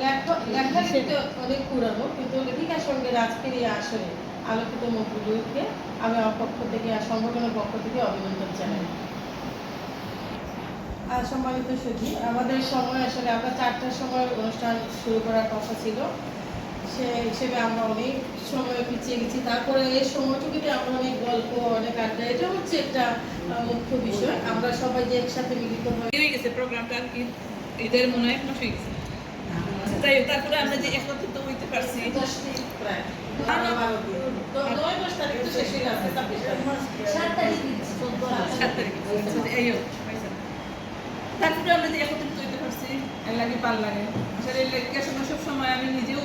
লেখা লেখা লিখতে অনেক পুরানো কিন্তু লেখিকার সঙ্গে রাজকেরিয়া আসলে আলোকিত মুখগুলোকে আমি পক্ষ থেকে আর সংগঠনের পক্ষ থেকে অভিনন্দন জানাই। আর সম্মানিত সখী আমাদের সময় আসলে আমরা চারটার সময় অনুষ্ঠান শুরু করার কথা ছিল। সে হিসেবে আমরা অনেক সময় পিছিয়ে গেছি। তারপরে এই সময়টুকুতে আমরা অনেক গল্প অনেক আড্ডা এটা হচ্ছে একটা মুখ্য বিষয়। আমরা সবাই যে একসাথে মিলিত হয়ে হয়ে গেছে প্রোগ্রামটা ঈদ ঈদের মনে হয় মাস হয়ে গেছে। তাই তারপরে আমরা যে একত্রিত হইতে পারছি। এই হোক, হয়েছে। তারপরে আমরা যে একত্রিত হইতে পারছি এর লাগে পাল লাগে। আসলে এর লাগে সব সময় আমি নিজেও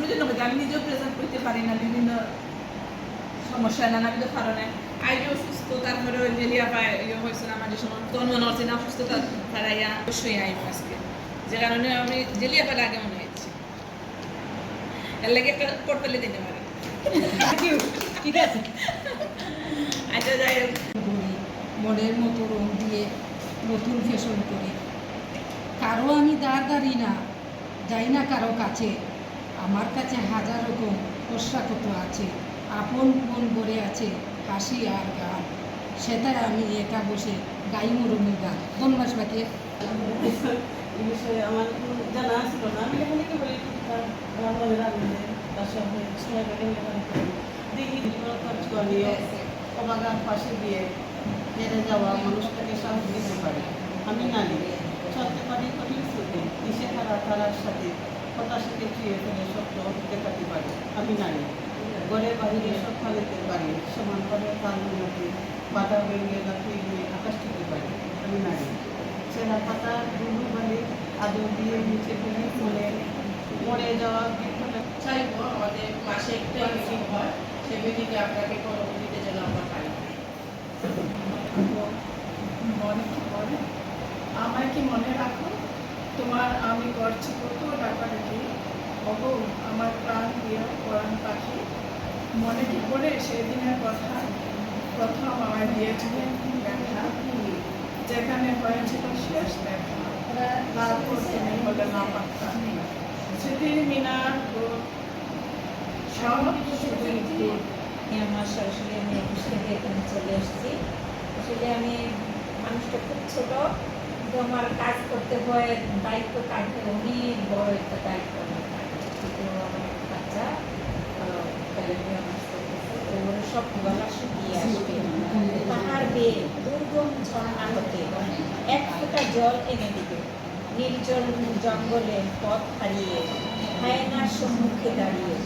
নিজের আমি নিজেও প্রেজেন্ট করতে পারি না বিভিন্ন সমস্যা নানাবিধ কারণে। আইডি অসুস্থ তারপরে ওই জেলিয়া পায় ইয়ে হয়েছিল আমার যে সময় জন্ম নড়ছে না অসুস্থতা তারাইয়া অবশ্যই আইব আজকে। যে কারণে আমি জেলিয়া পালে আগে মনে হয়েছে এর লাগে একটা পোর্টালে দিতে পারি ঠিক আছে। আচ্ছা যাই মনের মতো রং দিয়ে নতুন করি। আমি দাঁড় দাঁড়ি না, যাই না কারও কাছে। আমার কাছে হাজার রকম পোশাকত আছে, আপন মন ভরে আছে হাসি আর গান। সেটাই আমি একা বসে গাই মরুমি গান ধন্যবাদ বাকি? জানা ছিল না। আমি লেখালেখি তার সঙ্গে পাশে দিয়ে হেরে যাওয়া মানুষটাকে সাহস দিতে পারে। আমি নারী, চলতে পারি কঠিন স্রোতে। দিশে হারা তারার সাথে হতাশাকে ছুঁয়ে ফেলে সত্য দেখাতে পারি। আমি নারী, ঘরে বাহিরে সব ফালেতে পারি। সমানভাবে তাল মতো বাধা ভেঙে গাছে গিয়ে আকাশ ছুঁতে পারি। আমি নারী ছেঁড়া পাতা বালি দিয়ে নিচে ফেলে মনে মরে যাওয়া চাইব, আমাদের মাসে একটা মিটিং হয় সেই মিটিংয়ে আপনাকে পরবর্তীতে যেন আমরা পাই। মনে কি বলে। আমায় কি মনে রাখো? তোমার আমি করছি কত ডাকাডাকি ওগো আমার প্রাণ প্রিয় কোরআন পাখি। মনে কি পড়ে সেদিনের কথা? প্রথম আমায় দিয়েছিলেন দেখা যেখানে হয়েছিল শেষ দেখা আমার আমি এখানে চলে এসেছি আসলে আমি মানুষটা খুব ছোট কিন্তু আমার কাজ করতে হয় দায়িত্ব কাটতে অনেক বড় একটা দায়িত্ব বাচ্চা সব গলা শুকিয়ে আসবে পাহাড় বেয়ে দুর্গম ঝর্ণা হতে এক ফোঁটা জল এনে দিবে নির্জন জঙ্গলে পথ হারিয়ে, হায়নার সম্মুখে দাঁড়িয়ে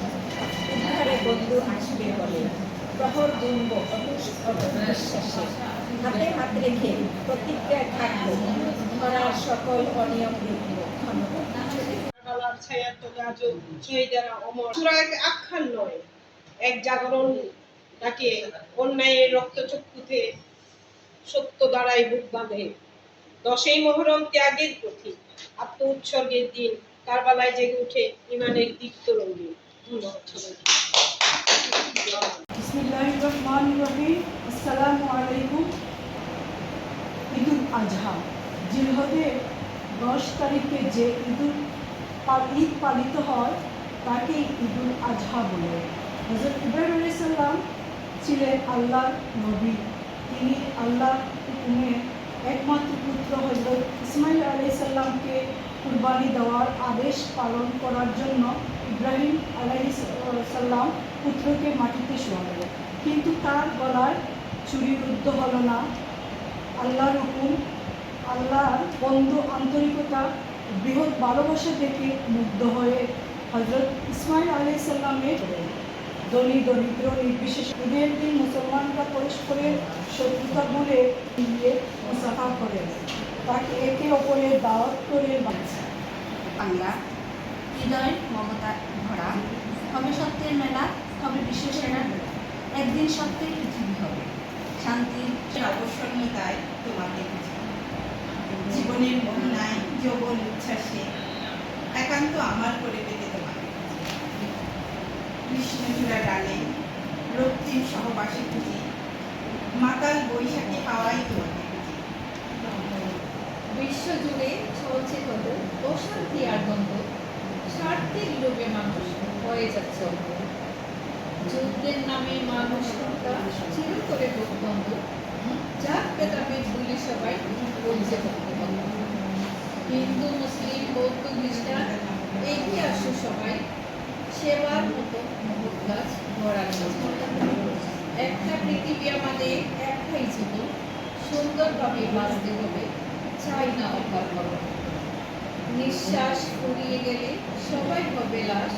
উদ্ধারে বন্ধু আসবে বলে প্রহর দুর্ব বিশ্বাসে হাতে হাত রেখে প্রতিজ্ঞায় থাকব ধরার সকল অনিয়ম দেখব ছায়া অন্যায়ের রক্তচক্ষুতে সত্য দ্বারাই বুক বাঁধে। দশই মহরম ত্যাগের প্রতীক, আত্ম উৎসর্গের দিন, কারবালায় জেগে উঠে ইমানের দীপ্ত আলাইকুম ঈদুল আজহা দশ তারিখে যে ঈদুল ঈদ পালিত হয় তাকে ঈদুল আজহা বলে। হজরত ইব্রাহিম আলাইসাল্লাম ছিলেন আল্লাহ নবী। তিনি আল্লাহ একমাত্র পুত্র হজরত ইসমাইল আলাইসাল্লামকে কুরবানি দেওয়ার আদেশ পালন করার জন্য ইব্রাহিম আলাইসাল্লাম পুত্রকে মাটিতে শোয়ালো কিন্তু তার গলায় চুরিরুদ্ধ হল না। আল্লাহর হুকুম, আল্লাহর বন্ধ আন্তরিকতা বৃহৎ ভালোবাসা দেখে মুগ্ধ হয়ে হজরত ইসমাইল আলাই ধনী দরিদ্র, নির্বিশেষ ঈদের মুসলমানরা পরস্পরের শত্রুতা বলে গিয়ে মুসাফা করেন তাকে একে অপরের দাওয়াত করে বাংলা, হৃদয়, মমতা, ভরা। হবে সত্যের মেলা হবে বিশ্ব সেরা একদিন সত্যের পৃথিবী হবে। শান্তির তোমাকে বুঝি জীবনের মোহনায় যৌবন উচ্ছ্বাসে, একান্ত আমার করে পেতে কৃষ্ণচূড়া ডালে রক্তিম সহবাসে খুঁজি মাতাল বৈশাখী হাওয়াই তোমাকে বিশ্বজুড়ে চলছে কত অশান্তি আর দ্বন্দ্ব। স্বার্থের লোভে মানুষ হয়ে যাচ্ছে। যুদ্ধের নামে মানুষ হত্যা চির করে বন্ধ জাত ভেদাভেদ ভুলে সবাই বলছে হিন্দু, মুসলিম, বৌদ্ধ, খ্রিস্টান, এগিয়ে আসো সবাই। সেবার মতো। মহৎ একটা পৃথিবী আমাদের একটাই জীবন সুন্দরভাবে বাঁচতে হবে, চাই না অভাব নিঃশ্বাস ফুরিয়ে গেলে সবাই হবে লাশ।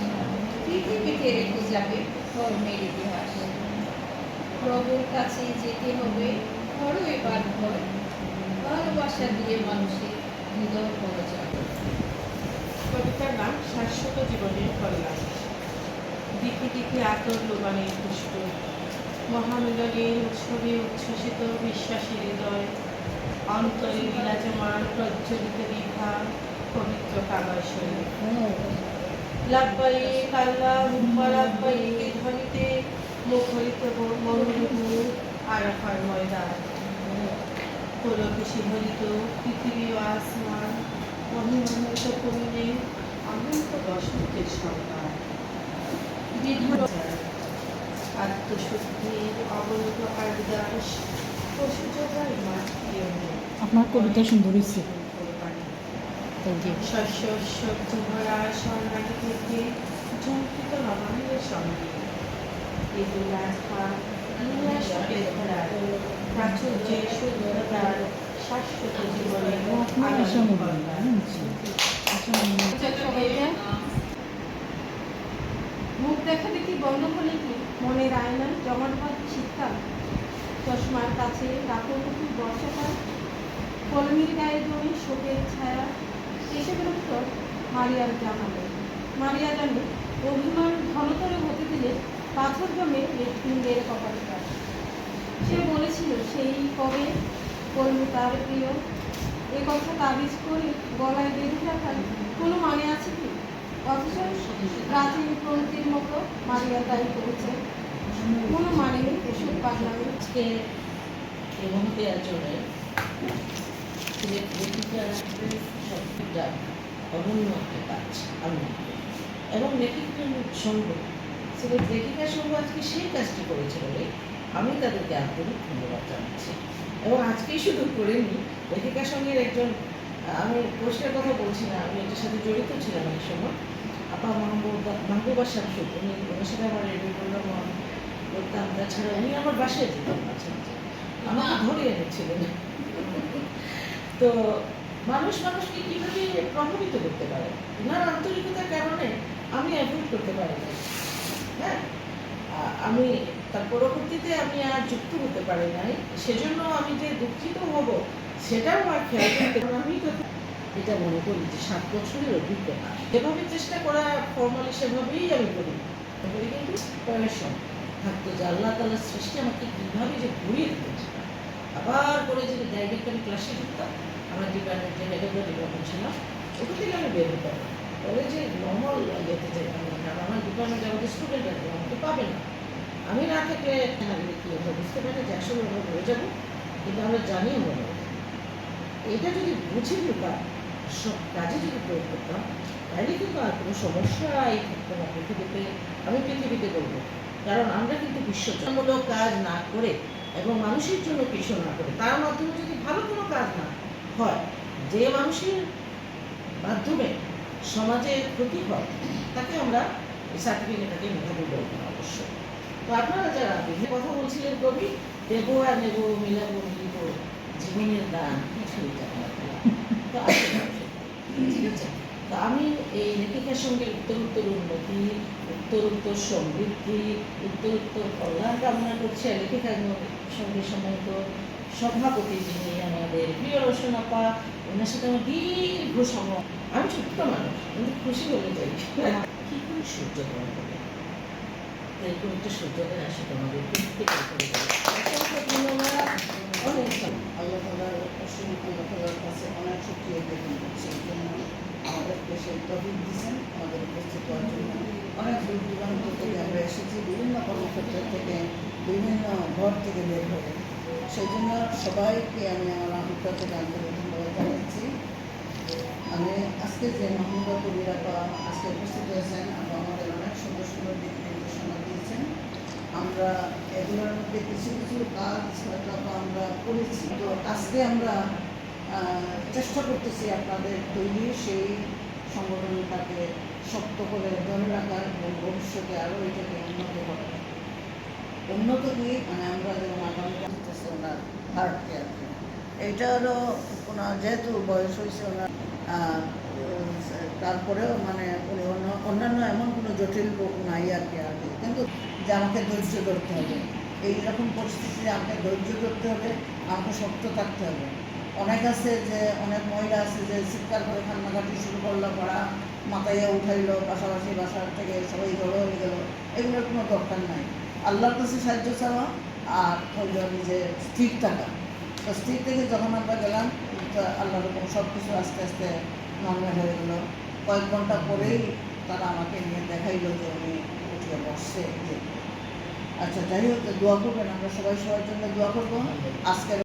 পৃথিবীতে রেখে যাবে ধর্মের ইতিহাস। প্রভুর কাছে যেতে হবে, ধরো এবার ভয় ভালোবাসা দিয়ে মানুষের হৃদয় পরিচয় কবিতার নাম শাশ্বত জীবনের কল্যাণ দিকে দিকে আতর লোবানের পুষ্প মহামিলনের উৎসবে উচ্ছ্বসিত বিশ্বাসী হৃদয়, অন্তরে বিরাজমান প্রজ্বলিত বিভা, পবিত্র কাবাসনে লাভবাই কাল্লা হুম্মা লাভবাইকে ধ্বনিতে মুখরিত মনোরূপ আরাফার ময়দান। পুলকে শিহরিত পৃথিবী ও আসমান মহিমান্বিত করিলে অনন্ত বসন্তের সন্তান আপনার কবিতা সুন্দর হয়েছে। শস্য সবজি ভরা স্বর্ণালী থেকে ঝঙ্কিত নবান্নের সঙ্গে। প্রাচুর্যের শুদ্ধতার শাশ্বত জীবনের দেখা দেখি বন্ধ হলে কি? মনের আয়না জমাটবাদ শীতকাল চশমার কাছে রাতমুখী বর্ষাকাল কলমির গায়ে জমি শোকের ছায়া। এসবের উত্তর মারিয়ার জানাবে মারিয়া জানে অভিমান ঘনতর হতে দিলে পাথর জমে হৃৎপিণ্ডের কপালে কাট সে বলেছিল, সেই কবে? কলমি তার প্রিয়। এ কথা তাবিজ করে গলায় বেঁধে রাখার কোনো মানে আছে কি? অথচ প্রাচীন প্রন্তির মতো মারিয়া তাই করেছে। কোনো মানে নেই এসব পাগলামি আচরণে লেখিকা সবটা এবং সঙ্গ সিলেট লেখিকা সঙ্গ আজকে সেই কাজটি বলে আমি তাদেরকে আন্তরিক ধন্যবাদ জানাচ্ছি। এবং আজকেই শুধু করিনি লেখিকা সঙ্গের একজন, আমি পোস্টের কথা বলছি না, আমি এটার সাথে জড়িত ছিলাম এক সময়। উনি আমার তাছাড়া উনি আমার বাসায় যেতেন মাঝে মাঝে। আমাকে ধরে এনেছিলেন। তো মানুষ মানুষকে কীভাবে প্রভাবিত করতে পারে? ওনার আন্তরিকতার কারণে আমি অ্যাভয়েড করতে পারি না হ্যাঁ? আমি তার পরবর্তীতে আমি আর যুক্ত হতে পারি নাই। সেজন্য আমি যে দুঃখিত হব, সেটাও আর খেয়াল করতে তো এটা মনে করি যে সাত বছরের অভিজ্ঞতা। যেভাবে চেষ্টা করা ফর্মালি সেভাবেই আমি করি। করি কিন্তু পয়সা থাকতো যে আল্লাহ তালার সৃষ্টি আমাকে কীভাবে যে ঘুরিয়ে দিতেছে আবার করে যদি ডাইরেক্ট আমি ক্লাসে ঢুকতাম, আমার ডিপার্টমেন্টে হেড অফ দ্য ডিপার্টমেন্ট ছিলাম ওখান থেকে আমি বের হতাম। যে নর্মাল ইয়েতে যেতাম না আমার ডিপার্টমেন্টে আমাদের স্টুডেন্ট আছে আমাকে পাবে না। আমি না থাকলে কি আমরা বুঝতে পারি যে আসলে আমরা হয়ে যাব, কিন্তু আমরা জানি হয়ে এটা যদি বুঝে সব কাজে যদি প্রয়োগ করতাম তাহলে কিন্তু আর কোনো সমস্যাই থাকতো না। পৃথিবীতে, আমি পৃথিবীতে বলব, কারণ আমরা কিন্তু বিশ্বজনমূলক কাজ না করে এবং মানুষের জন্য কিছু না করে, তার মাধ্যমে যদি ভালো কোনো কাজ না হয়, যে মানুষের মাধ্যমে সমাজের ক্ষতি হয়, তাকে আমরা সার্টিফিকেটটাকে মেধাবী বলব অবশ্যই তো আপনারা যারা বিভিন্ন কথা বলছিলেন কবি, দেবো আর নেব, মিলাবো, মিলিব, জীবনের দান, কিছুই জানে তো আসলে ঠিক আছে। তো আমি এই লেখিকার সঙ্গে উত্তরোত্তর উন্নতি, উত্তরোত্তর সমৃদ্ধি, উত্তরোত্তর কল্যাণ কামনা করছি। আর লেখিকার সঙ্গে সম্মানিত সভাপতি যিনি আমাদের প্রিয় রোশন আপা, ওনার সাথে আমার দীর্ঘ সময়। আমি ছোট্ট মানুষ কিন্তু খুশি হয়ে যাই। কি করে সূর্য গ্রহণ করে তো এরকম একটা সূর্যোদয় আসে তোমাদের। অসংখ্য অনেক আল্লাহ তালার অসীম আল্লাহ তালার কাছে অনেক শুক্রিয়া জ্ঞাপন করছি এই জন্য আমাদেরকে সেই তফিক দিয়েছেন আমাদের উপস্থিত হওয়ার জন্য অনেক দূর দূরান্ত থেকে আমরা এসেছি বিভিন্ন কর্মক্ষেত্র থেকে বিভিন্ন ঘর থেকে বের হয়ে সেই জন্য সবাইকে আমি আমার আন্তর্জাতিক আন্তরিক ধন্যবাদ জানাচ্ছি। আমি আজকে যে মাহমুদা কবির আজকে উপস্থিত হয়েছেন আপা আমাদের অনেক সুন্দর সুন্দর দিক নির্দেশনা দিয়েছেন। আমরা এগুলোর মধ্যে কিছু কিছু কাজ হয়তো আমরা করেছি। তো আজকে আমরা চেষ্টা করতেছি আপনাদের তৈরি সেই সংগঠনটাকে শক্ত করে ধরে রাখার এবং ভবিষ্যতে আরও এটাকে উন্নত করার। উন্নত কি মানে আমরা যেমন আগামী করতেছি ওনার হার্ট কেয়ারকে এইটারও ওনার যেহেতু বয়স হয়েছে, ওনার তারপরেও মানে উনি অন্য- অন্যান্য এমন কোনো জটিল রোগ নাই আর কি আর কি কিন্তু যে আমাকে ধৈর্য ধরতে হবে, এইরকম পরিস্থিতিতে আমাকে ধৈর্য ধরতে হবে, আমাকে শক্ত থাকতে হবে। অনেক আছে যে, অনেক মহিলা আছে যে চিৎকার করে কান্নাকাটি শুরু করল, পড়া মাথায় উঠাইলো, পাশাপাশি বাসার থেকে সবাই জড়ো হয়ে গেল, এগুলোর কোনো দরকার নাই। আল্লাহর কাছে সাহায্য চাওয়া আর হইল নিজে স্থির থাকা। তো স্থির থেকে যখন আমরা গেলাম আল্লাহর রকম সব কিছু আস্তে আস্তে নর্মাল হয়ে গেলো। কয়েক ঘণ্টা পরেই তারা আমাকে নিয়ে দেখাইলো যে উনি উঠে বসছে। আচ্ছা যাই হোক, দোয়া করবেন, আমরা সবাই সবার জন্য দোয়া করব। আজকের